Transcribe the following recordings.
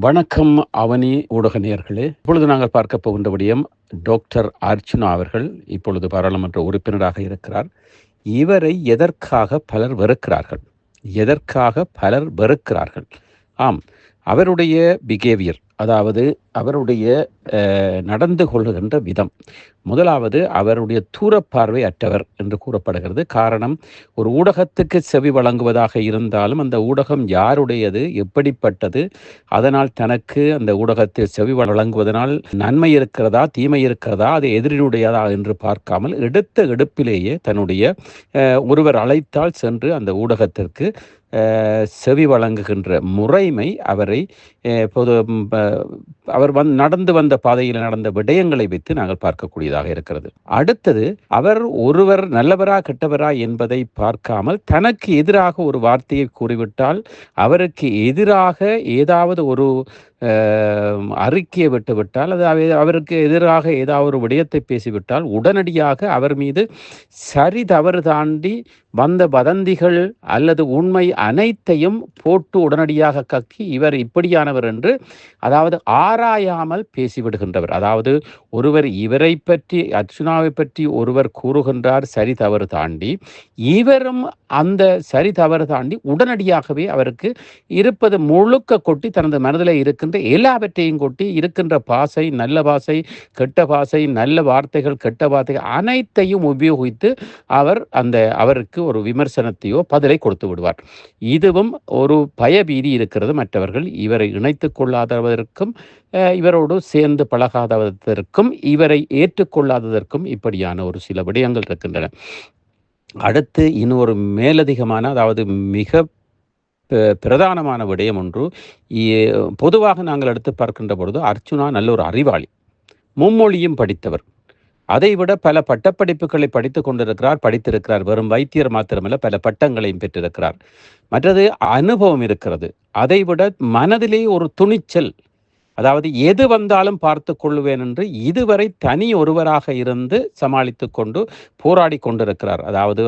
வணக்கம் அவனி ஊடக நேர்களே இப்பொழுது நாங்கள் பார்க்க போகின்ற விடயம் டாக்டர் அர்ச்சுனா அவர்கள் இப்பொழுது பாராளுமன்ற உறுப்பினராக இருக்கிறார். இவரை எதற்காக பலர் வெறுக்கிறார்கள்? எதற்காக பலர் வெறுக்கிறார்கள்? ஆம் அவருடைய பிஹேவியர் அதாவது அவருடைய நடந்து கொள்ளுகின்ற விதம். முதலாவது அவருடைய தூரப்பார்வை அற்றவர் என்று கூறப்படுகிறது. காரணம் ஒரு ஊடகத்துக்கு செவி வழங்குவதாக இருந்தாலும் அந்த ஊடகம் யாருடையது எப்படிப்பட்டது அதனால் தனக்கு அந்த ஊடகத்தில் செவி வழங்குவதனால் நன்மை இருக்கிறதா தீமை இருக்கிறதா அது எதிரினுடையதா என்று பார்க்காமல் எடுத்த எடுப்பிலேயே தன்னுடைய ஒருவர் அழைத்தால் சென்று அந்த ஊடகத்திற்கு செவி வழங்குகின்ற முறைமை அவரை பொது ப- அவர் வந் நடந்து வந்த பாதையில் நடந்த விடயங்களை வைத்து நாங்கள் பார்க்கக்கூடியதாக இருக்கிறது. அடுத்தது அவர் ஒருவர் நல்லவரா கெட்டவரா என்பதை பார்க்காமல் தனக்கு எதிராக ஒரு வார்த்தையை கூறிவிட்டால் அவருக்கு எதிராக ஏதாவது ஒரு அறிக்கையை விட்டுவிட்டால் அது அவருக்கு எதிராக ஏதாவது ஒரு விடயத்தை பேசிவிட்டால் உடனடியாக அவர் மீது சரி தவறு தாண்டி வந்த வதந்திகள் அல்லது உண்மை அனைத்தையும் போட்டு உடனடியாக கக்கி இவர் இப்படியானவர் என்று அதாவது ஆராயாமல் பேசிவிடுகின்றவர். அதாவது ஒருவர் இவரை பற்றி அர்ச்சுனாவை பற்றி ஒருவர் கூறுகின்றார் சரி தவறு தாண்டி. இவரும் அந்த சரி தவறு தாண்டி உடனடியாகவே அவருக்கு இருப்பது முழுக்க கொட்டி தனது மனதில் இருக்கின்ற எல்லாவற்றையும் கொட்டி இருக்கின்ற பாசை நல்ல பாசை கெட்ட பாசை நல்ல வார்த்தைகள் கெட்ட வார்த்தைகள் அனைத்தையும் உபயோகித்து அவர் அந்த அவருக்கு ஒரு விமர்சனத்தையோ பதிலை கொடுத்து விடுவார். இதுவும் ஒரு பயபீதி இருக்கிறது மற்றவர்கள். இவரை இணைத்து கொள்ளாதவதற்கும் இவரோடு சேர்ந்து பழகாததற்கும் இவரை ஏற்றுக்கொள்ளாததற்கும் இப்படியான ஒரு சில விடயங்கள் இருக்கின்றன. அடுத்து இன்னொரு மேலதிகமான அதாவது மிக பிரதானமான விடயம் ஒன்று. பொதுவாக நாங்கள் எடுத்து பார்க்கின்ற பொழுது அர்ச்சுனா நல்ல ஒரு அறிவாளி. மும்மொழியும் படித்தவர். அதைவிட பல பட்டப்படிப்புகளை படித்து கொண்டிருக்கிறார் படித்திருக்கிறார். வெறும் வைத்தியர் மாத்திரமல்ல பல பட்டங்களையும் பெற்றிருக்கிறார். மற்றது அனுபவம் இருக்கிறது. அதைவிட மனதிலே ஒரு துணிச்சல் அதாவது எது வந்தாலும் பார்த்து கொள்ளுவேன் என்று இதுவரை தனி ஒருவராக இருந்து சமாளித்து கொண்டு போராடி கொண்டிருக்கிறார். அதாவது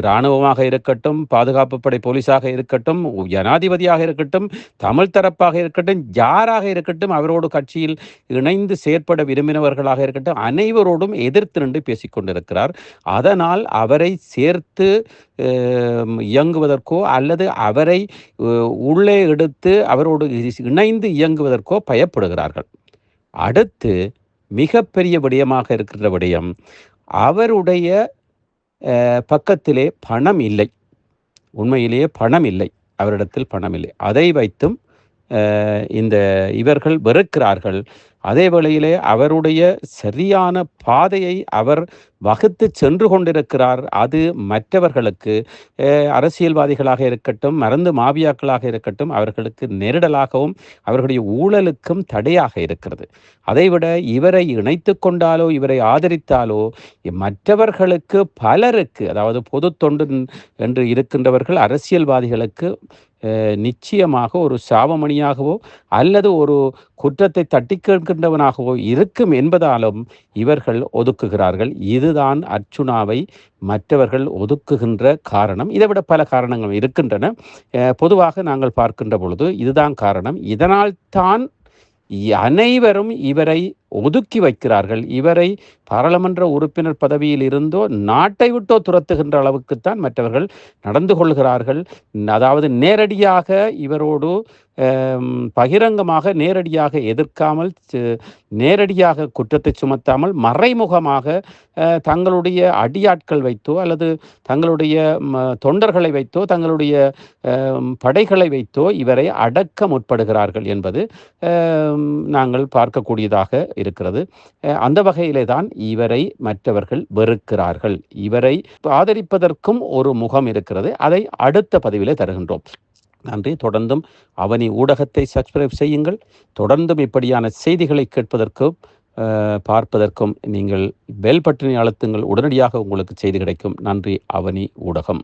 இராணுவமாக இருக்கட்டும் பாதுகாப்பு படை போலீஸாக இருக்கட்டும் ஜனாதிபதியாக இருக்கட்டும் தமிழ் தரப்பாக இருக்கட்டும் யாராக இருக்கட்டும் அவரோடு கட்சியில் இணைந்து செயற்பட விரும்பினவர்களாக இருக்கட்டும் அனைவரோடும் எதிர்த்து நின்று பேசிக்கொண்டிருக்கிறார் அதனால் அவரை சேர்த்து இயங்குவதற்கோ அல்லது அவரை உள்ளே எடுத்து அவரோடு இணைந்து இயங்குவதற்கோ பயப்படுகிறார்கள் அடுத்து மிகப்பெரிய விடயமாக இருக்கின்ற விடயம் அவருடைய அஹ், பக்கத்திலே பணம் இல்லை. உண்மையிலேயே பணம் இல்லை. அவரிடத்தில் பணம் இல்லை. அதை வைத்தும் இந்த இவர்கள் வெறுக்கிறார்கள். அதே வேளையிலே அவருடைய சரியான பாதையை அவர் வகுத்து சென்று கொண்டிருக்கிறார். அது மற்றவர்களுக்கு அரசியல்வாதிகளாக இருக்கட்டும் மருந்து மாவியாக்களாக இருக்கட்டும் அவர்களுக்கு நெருடலாகவும் அவர்களுடைய ஊழலுக்கும் தடையாக இருக்கிறது. அதைவிட இவரை இணைத்து கொண்டாலோ இவரை ஆதரித்தாலோ மற்றவர்களுக்கு பலருக்கு அதாவது பொது தொண்டு என்று இருக்கின்றவர்கள் அரசியல்வாதிகளுக்கு நிச்சயமாக ஒரு சாவமணியாகவோ அல்லது ஒரு குற்றத்தை தட்டி கேட்கின்றவனாகவோ இருக்கும் என்பதாலும் இவர்கள் ஒதுக்குகிறார்கள். இதுதான் அர்ச்சுனாவை மற்றவர்கள் ஒதுக்குகின்ற காரணம். இதை விட பல காரணங்கள் இருக்கின்றன. பொதுவாக நாங்கள் பார்க்கின்ற பொழுது இதுதான் காரணம். இதனால் தான் அனைவரும் இவரை ஒதுக்கி வைக்கிறார்கள். இவரை பாராளுமன்ற உறுப்பினர் பதவியில் இருந்தோ நாட்டை விட்டோ துரத்துகின்ற அளவுக்குத்தான் மற்றவர்கள் நடந்து கொள்கிறார்கள். அதாவது நேரடியாக இவரோடு பகிரங்கமாக நேரடியாக எதிர்க்காமல் நேரடியாக குற்றத்தை சுமத்தாமல் மறைமுகமாக தங்களுடைய அடியாட்கள் வைத்தோ அல்லது தங்களுடைய ம, தொண்டர்களை வைத்தோ தங்களுடைய படைகளை வைத்தோ இவரை அடக்க முற்படுகிறார்கள் என்பது நாங்கள் பார்க்கக்கூடியதாக இருக்கிறது. அந்த வகையிலே தான் இவரை மற்றவர்கள் வெறுக்கிறார்கள். இவரை ஆதரிப்பதற்கும் ஒரு முகம் இருக்கிறது. அதை அடுத்த பதிவிலே தருகின்றோம். நன்றி. தொடர்ந்தும் அவனி ஊடகத்தை சப்ஸ்கிரைப் செய்யுங்கள். தொடர்ந்தும் இப்படியான செய்திகளை கேட்பதற்கும் பார்ப்பதற்கும் நீங்கள் பெல் பட்டினை அழுத்துங்கள். உடனடியாக உங்களுக்கு செய்தி கிடைக்கும். நன்றி. அவனி ஊடகம்.